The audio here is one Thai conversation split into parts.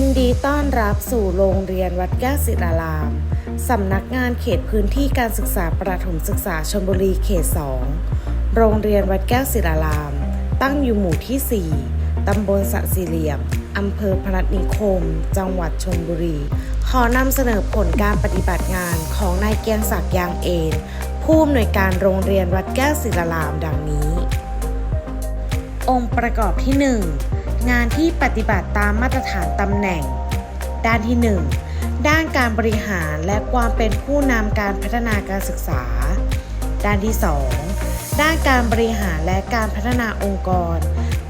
ยินดีต้อนรับสู่โรงเรียนวัดแก้วศิลาราม สำนักงานเขตพื้นที่การศึกษาประถมศึกษาชลบุรีเขต 2 โรงเรียนวัดแก้วศิลาราม ตั้งอยู่หมู่ที่ 4 ตำบลสะสี่เหลี่ยม อำเภอพนัสนิคม จังหวัดชลบุรี ขอนำเสนอผลการปฏิบัติงานของนายเกียงศักดิ์ยางเอนผู้อำนวยการโรงเรียนวัดแก้วศิลารามดังนี้ องค์ประกอบที่ 1 งานที่ปฏิบัติตามมาตรฐานตำแหน่ง ด้านที่ 1 ด้านการบริหารและความเป็นผู้นำการพัฒนาการศึกษา ด้านที่ 2 ด้านการบริหารและการพัฒนาองค์กร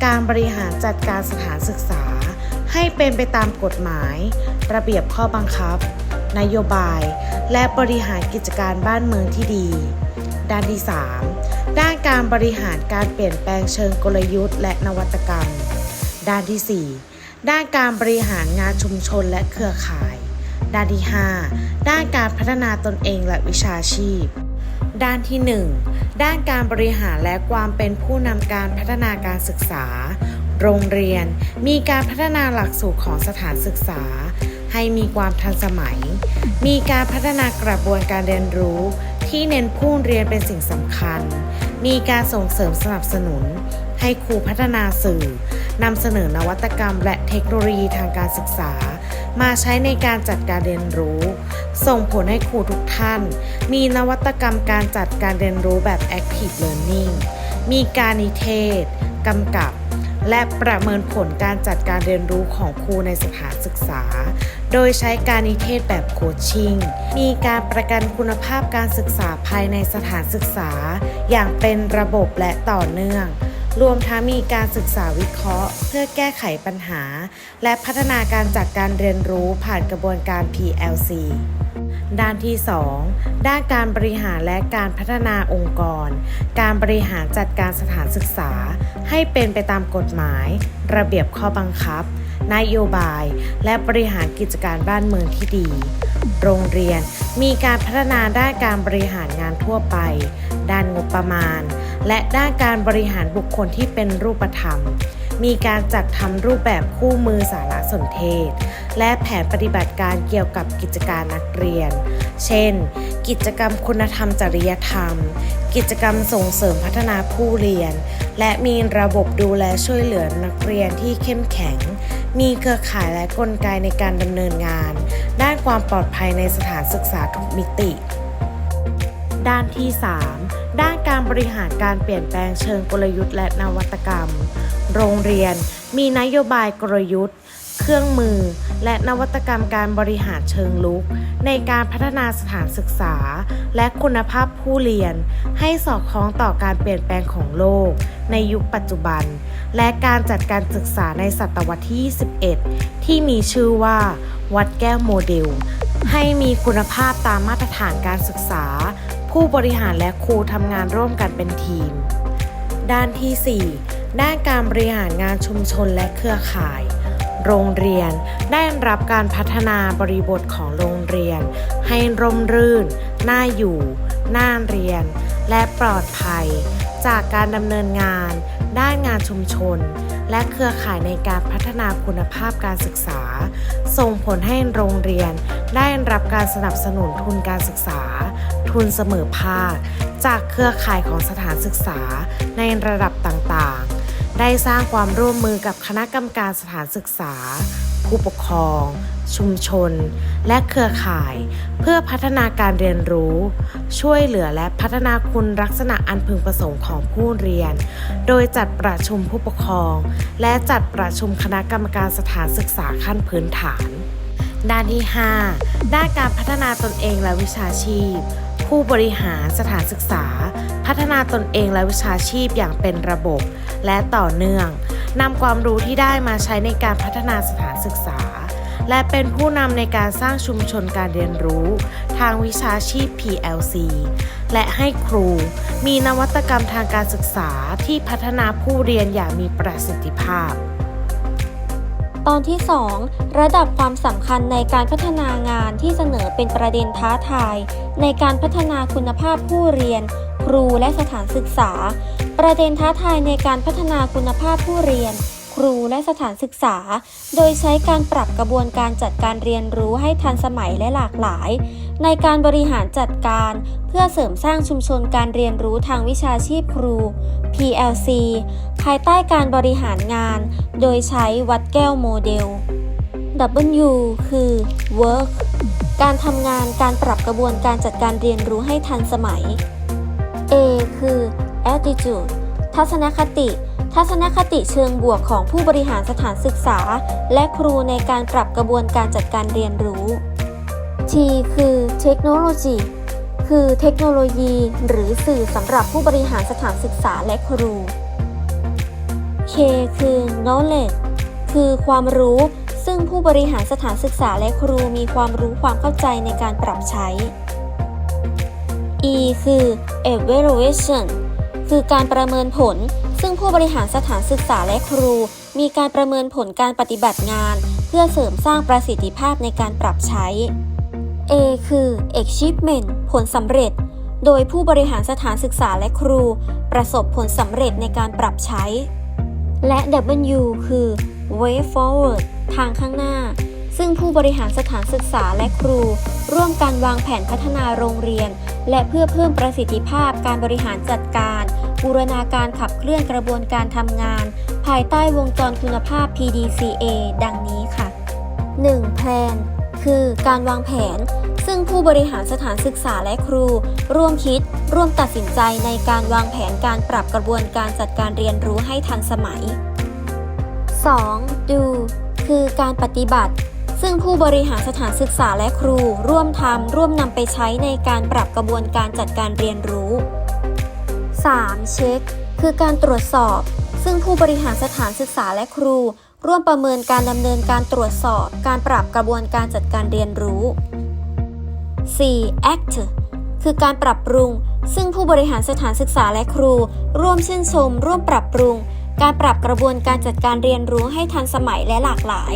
การบริหารจัดการสถานศึกษา ให้เป็นไปตามกฎหมาย ระเบียบข้อบังคับ นโยบาย และบริหารกิจการบ้านเมืองที่ดี ด้านที่ 3 ด้านการบริหารการเปลี่ยนแปลงเชิงกลยุทธ์และนวัตกรรม ด้านที่ 4 ด้านการบริหารงานชุมชนและเครือข่าย ด้านที่ 5 ด้านการพัฒนาตนเองและวิชาชีพ ด้านที่ 1 ด้านการบริหารและความเป็นผู้นำการพัฒนาการศึกษา โรงเรียนมีการพัฒนาหลักสูตรของสถานศึกษา ให้มีความทันสมัย มีการพัฒนากระบวนการเรียนรู้ที่เน้นผู้เรียนเป็นสิ่งสำคัญ มีการส่งเสริมสนับสนุน ให้ครูพัฒนาสื่อนำเสนอนวัตกรรม และเทคโนโลยีทางการศึกษา มาใช้ในการจัดการเรียนรู้ ส่งผลให้ครูทุกท่าน มีนวัตกรรมการจัดการเรียนรู้แบบ Active Learning มีการนิเทศ กำกับ และประเมินผลการจัดการเรียนรู้ของครูในสถานศึกษา โดยใช้การนิเทศแบบโคชชิ่ง มีการประกันคุณภาพการศึกษาภายในสถานศึกษา อย่างเป็นระบบและต่อเนื่อง รวมทั้งมีการศึกษาวิเคราะห์ เพื่อแก้ไขปัญหา และพัฒนาการจัดการเรียนรู้ผ่านกระบวนการ PLC ด้านที่ 2 ด้านการบริหารและการพัฒนาองค์กร การบริหารจัดการสถานศึกษา ให้เป็นไปตามกฎหมาย ระเบียบข้อบังคับ นโยบาย และบริหารกิจการบ้านเมืองที่ดี โรงเรียนมีการพัฒนาด้านการบริหารงานทั่วไป ด้านงบประมาณ และด้านการบริหารบุคคลที่เป็นรูปธรรม มีการจัดทำรูปแบบคู่มือสารสนเทศ และแผนปฏิบัติการเกี่ยวกับกิจการนักเรียน เช่น กิจกรรมคุณธรรมจริยธรรม กิจกรรมส่งเสริมพัฒนาผู้เรียน และมีระบบดูแลช่วยเหลือนักเรียนที่เข้มแข็ง มีเครือข่ายและกลไกในการดำเนินงาน ด้านความปลอดภัยในสถานศึกษาทุกมิติ ด้านที่ 3 ด้านการบริหารการเปลี่ยนแปลงเชิงกลยุทธ์และนวัตกรรม โรงเรียนมีนโยบายกลยุทธ์ เครื่องมือ และนวัตกรรมการบริหารเชิงลุก ในการพัฒนาสถานศึกษา และคุณภาพผู้เรียน ให้สอดคล้องต่อการเปลี่ยนแปลงของโลก ในยุคปัจจุบัน และการจัดการศึกษาในศตวรรษที่ 21 ที่มีชื่อว่า วัดแก้วโมเดลให้มีคุณภาพตามมาตรฐานการศึกษา ผู้บริหารและครูทำงานร่วมกันเป็นทีม ด้านที่ 4 ด้านการบริหารงานชุมชนและเครือข่าย โรงเรียนได้รับการพัฒนาบริบทของโรงเรียน ให้ร่มรื่น น่าอยู่ น่าเรียน และปลอดภัย จากการดำเนินงาน ด้านงานชุมชน และเครือข่ายในการพัฒนาคุณภาพการศึกษา ส่งผลให้โรงเรียนได้รับการสนับสนุนทุนการศึกษา ทุนเสมอภาค จากเครือข่ายของสถานศึกษาในระดับต่างๆ ได้สร้างความร่วมมือกับคณะกรรมการสถานศึกษา ผู้ปกครอง ชุมชน และเครือข่าย เพื่อพัฒนาการเรียนรู้ ช่วยเหลือและพัฒนาคุณลักษณะอันพึงประสงค์ของผู้เรียน โดยจัดประชุมผู้ปกครอง และจัดประชุมคณะกรรมการสถานศึกษาขั้นพื้นฐานด้านที่ 5 ด้านการพัฒนาตนเองและวิชาชีพ ผู้บริหารสถานศึกษา พัฒนาตนเองและวิชาชีพอย่างเป็นระบบ และต่อเนื่องนำความรู้ที่ได้มาใช้ในการพัฒนาสถานศึกษา และเป็นผู้นำในการสร้างชุมชนการเรียนรู้ ทางวิชาชีพ PLC และให้ครู มีนวัตกรรมทางการศึกษาที่พัฒนาผู้เรียนอย่างมีประสิทธิภาพ ตอนที่ 2 ระดับความสำคัญในการพัฒนางานที่เสนอเป็นประเด็นท้าทาย ในการพัฒนาคุณภาพผู้เรียน ครูและสถานศึกษา ประเด็นท้าทายในการพัฒนาคุณภาพผู้เรียน รูและสถานศึกษา โดยใช้การปรับกระบวนการจัดการเรียนรู้ให้ทันสมัยและหลากหลาย ในการบริหารจัดการ เพื่อเสริมสร้างชุมชนการเรียนรู้ทางวิชาชีพครู PLC ภายใต้การบริหารงาน โดยใช้วัดแก้วโมเดล W คือ work การทำงานการปรับกระบวนการจัดการเรียนรู้ให้ทันสมัย A คือ attitude ทัศนคติ ทัศนคติเชิงบวกของผู้บริหารสถานศึกษา และครูในการปรับกระบวนการจัดการเรียนรู้ T คือ technology คือเทคโนโลยี หรือสื่อสำหรับผู้บริหารสถานศึกษาและครู K คือ knowledge คือความรู้ ซึ่งผู้บริหารสถานศึกษาและครูมีความรู้ความเข้าใจในการปรับใช้ E คือ evaluation คือการประเมินผล ผู้บริหารสถานศึกษาและครู มีการประเมินผลการปฏิบัติงาน เพื่อเสริมสร้างประสิทธิภาพในการปรับใช้ A คือ achievement ผลสำเร็จ โดยผู้บริหารสถานศึกษาและครู ประสบผลสำเร็จในการปรับใช้ และ W คือ way forward ทางข้างหน้า ซึ่งผู้บริหารสถานศึกษาและครู ร่วมกันวางแผนพัฒนาโรงเรียน และเพื่อเพิ่มประสิทธิภาพการบริหารจัดการ บูรณาการขับเคลื่อนกระบวนการทำงาน ภายใต้วงจรคุณภาพ PDCA ดังนี้ค่ะ 1. แพลนคือการวางแผน ซึ่งผู้บริหารสถานศึกษาและครู ร่วมคิด ร่วมตัดสินใจในการวางแผนการปรับกระบวนการจัดการเรียนรู้ให้ทันสมัย 2. do คือการปฏิบัติ ซึ่งผู้บริหารสถานศึกษาและครู ร่วมทำร่วมนำไปใช้ในการปรับกระบวนการจัดการเรียนรู้ 3. เช็ค คือการตรวจสอบ ซึ่งผู้บริหารสถานศึกษาและครู ร่วมประเมินการดำเนินการตรวจสอบ การปรับกระบวนการจัดการเรียนรู้ 4. act คือการปรับปรุง ซึ่งผู้บริหารสถานศึกษาและครู ร่วมชื่นชม ร่วมปรับปรุง การปรับกระบวนการจัดการเรียนรู้ให้ทันสมัยและหลากหลาย